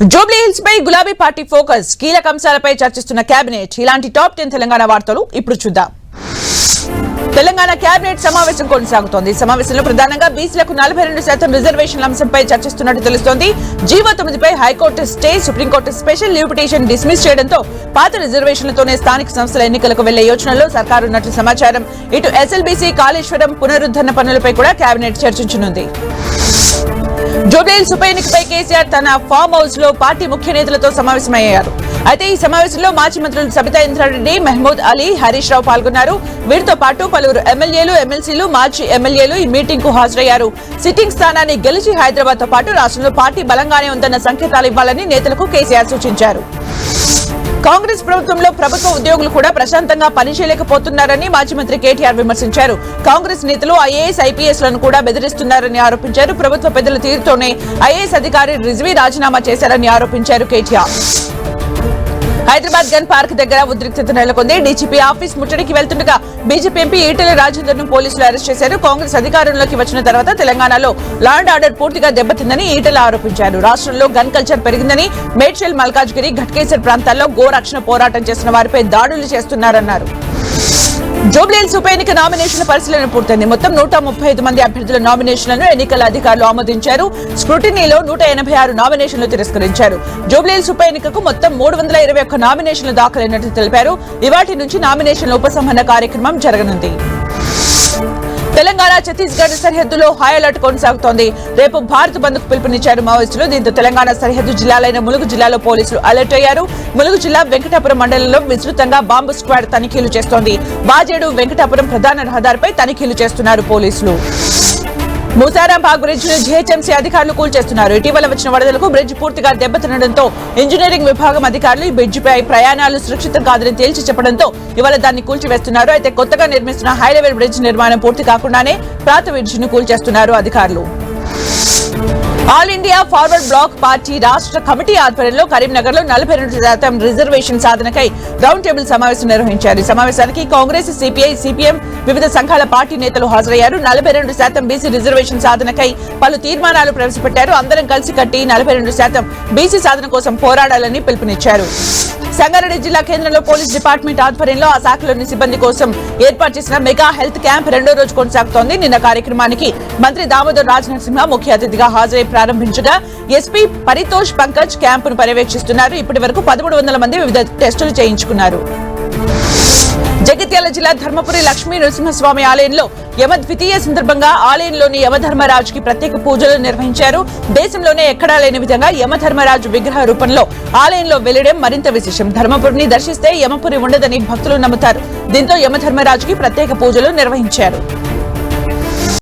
Jubilee hills పై గులాబీ party focus కీలక అంశాలపై చర్చిస్తున్న కేబినెట్. ఇలాంటి టాప్ టెన్ తెలంగాణ వార్తలు ఇప్పుడు చూద్దాం. తెలంగాణ కేబినెట్ సమావేశం కొనసాగుతోంది. సమావేశంలో ప్రధానంగా బీసీలకు నలభై రెండు శాతం రిజర్వేషన్ల అంశంపై చర్చిస్తున్నట్టు తెలుస్తోంది. GO తొమ్మిదిపై high court stay supreme court special leave petition dismiss చేయడంతో పాత రిజర్వేషన్లతోనే స్థానిక సంస్థల ఎన్నికలకు వెళ్ళే యోచనలో సర్కారు ఉన్నట్లు సమాచారం. ఇటు ఎస్ఎల్బీసీ కాళేశ్వరం పునరుద్ధరణ పనులపై కూడా కేబినెట్ చర్చించనుంది. జూబ్లీహిల్స్ ఉప ఎన్నికపై కేసీఆర్ తన ఫామ్ హౌస్లో పార్టీ ముఖ్య నేతలతో సమావేశమయ్యారు. అయితే ఈ సమావేశంలో మాజీ మంత్రులు సబితా ఇంద్రారెడ్డి మహమూద్ అలీ హరీష్ రావు పాల్గొన్నారు. వీరితో పాటు పలువురు ఎమ్మెల్యేలు ఎమ్మెల్సీలు మాజీ ఎమ్మెల్యేలు ఈ మీటింగ్కు హాజరయ్యారు. సిట్టింగ్ స్థానాన్ని గెలిచి హైదరాబాద్తో పాటు రాష్ట్రంలో పార్టీ బలంగానే ఉందన్న సంకేతాలు ఇవ్వాలని నేతలకు కేసీఆర్ సూచించారు. కాంగ్రెస్ ప్రభుత్వంలో ప్రభుత్వ ఉద్యోగులు కూడా ప్రశాంతంగా పనిచేయలేకపోతున్నారని మాజీ మంత్రి కేటీఆర్ విమర్శించారు. కాంగ్రెస్ నేతలు ఐఏఎస్ ఐపీఎస్లను కూడా బెదిరిస్తున్నారని ఆరోపించారు. ప్రభుత్వ పెద్దల తీరుతోనే ఐఏఎస్ అధికారి రిజ్వీ రాజీనామా చేశారని ఆరోపించారు కేటీఆర్. హైదరాబాద్ గన్ పార్క్ దగ్గర ఉద్రిక్తత నెలకొంది. డీజీపీ ఆఫీస్ ముట్టడికి వెళ్తుండగా బీజేపీ ఎంపీ ఈటెల రాజేందర్ను పోలీసులు అరెస్ట్ చేశారు. కాంగ్రెస్ అధికారంలోకి వచ్చిన తర్వాత తెలంగాణలో లా అండ్ ఆర్డర్ పూర్తిగా దెబ్బతిందని ఈటెల ఆరోపించారు. రాష్ట్రంలో గన్ కల్చర్ పెరిగిందని మేడ్చల్ మల్కాజ్గిరి ఘట్కేసర్ ప్రాంతాల్లో గోరక్షణ పోరాటం చేసిన వారిపై దాడులు చేస్తున్నారన్నారు. జూబ్లీహిల్స్ ఉప ఎన్నిక నామినేషన్ పరిశీలన పూర్తయింది. మొత్తం నూట ముప్పై ఐదు మంది అభ్యర్థుల నామినేషన్లను ఎన్నికల అధికారులు ఆమోదించారు. స్క్రూటినీలో నూట ఎనభై ఆరు నామినేషన్లు తిరస్కరించారు. జూబ్లీహిల్స్ ఉప ఎన్నికకు మొత్తం మూడు వందల ఇరవై ఒక్క నామినేషన్లు దాఖలైనట్లు తెలిపారు. ఇవాటి నుంచి నామినేషన్ల ఉపసంహరణ కార్యక్రమం జరగనుంది. తెలంగాణ ఛత్తీస్గఢ్ సరిహద్దులో హై అలర్ట్ కొనసాగుతోంది. రేపు భారత్ బంద్కు పిలుపునిచ్చారు మావోయిస్టులు. దీంతో తెలంగాణ సరిహద్దు జిల్లాలైన ములుగు జిల్లాలో పోలీసులు అలర్ట్ అయ్యారు. ములుగు జిల్లా వెంకటాపురం మండలంలో విస్తృతంగా బాంబు స్క్వాడ్ తనిఖీలు చేస్తోంది. బాజేడు వెంకటాపురం ప్రధాన రహదారిపై తనిఖీలు చేస్తున్నారు పోలీసులు. ముసారాంబాగ్ బ్రిడ్జ్ను జీహెచ్ఎంసీ అధికారులు కూల్చేస్తున్నారు. ఇటీవల వచ్చిన వరదలకు బ్రిడ్జ్ పూర్తిగా దెబ్బతినడంతో ఇంజనీరింగ్ విభాగం అధికారులు ఈ బ్రిడ్జిపై ప్రయాణాలు సురక్షితం కాదని తేల్చి చెప్పడంతో ఇవాళ దాన్ని కూల్చివేస్తున్నారు. అయితే కొత్తగా నిర్మిస్తున్న హైలెవెల్ బ్రిడ్జ్ నిర్మాణం పూర్తి కాకుండానే పాత బ్రిడ్జ్ను కూల్చేస్తున్నారు అధికారులు. All India forward bloc party రాష్ట్ర కమిటీ ఆధ్వర్యంలో కరీంనగర్లో నలభై రెండు శాతం రిజర్వేషన్ సాధనకై రౌండ్ టేబుల్ సమావేశం నిర్వహించారు. ఈ సమావేశానికి కాంగ్రెస్ సిపిఐ సిపిఎం వివిధ సంఘాల పార్టీ నేతలు హాజరయ్యారు. నలభై రెండు శాతం బీసీ రిజర్వేషన్ సాధనకై పలు తీర్మానాలు ప్రవేశపెట్టారు. అందరం కలిసి కట్టి నలభై రెండు శాతం బీసీ సాధన కోసం పోరాడాలని పిలుపునిచ్చారు. సంగారెడ్డి జిల్లా కేంద్రంలో పోలీస్ డిపార్ట్మెంట్ ఆధ్వర్యంలో ఆ శాఖలోని సిబ్బంది కోసం ఏర్పాటు చేసిన మెగా హెల్త్ క్యాంప్ రెండో రోజు కొనసాగుతోంది. నిన్న కార్యక్రమానికి మంత్రి దామోదర్ రాజ్ నరసింహ ముఖ్య అతిథిగా హాజరై ప్రారంభించగా ఎస్పీ పరితోష్ పంకజ్ క్యాంపును పర్యవేక్షిస్తున్నారు. ఇప్పటి వరకు పదమూడు వందల మంది వివిధ టెస్టులు చేయించుకున్నారు. జగిత్యాల జిల్లా ధర్మపురి లక్ష్మీ నరసింహస్వామి ఆలయంలో యమ ద్వితీయ సందర్భంగా ఆలయంలోని యమధర్మరాజుకి ప్రత్యేక పూజలు నిర్వహించారు. దేశంలోనే ఎక్కడా లేని విధంగా యమధర్మరాజు విగ్రహ రూపంలో ఆలయంలో వెళ్ళడం మరింత విశేషం. ధర్మపురిని దర్శిస్తే యమపురి ఉండదని భక్తులు నమ్ముతారు. దీంతో యమధర్మరాజుకి ప్రత్యేక పూజలు నిర్వహించారు.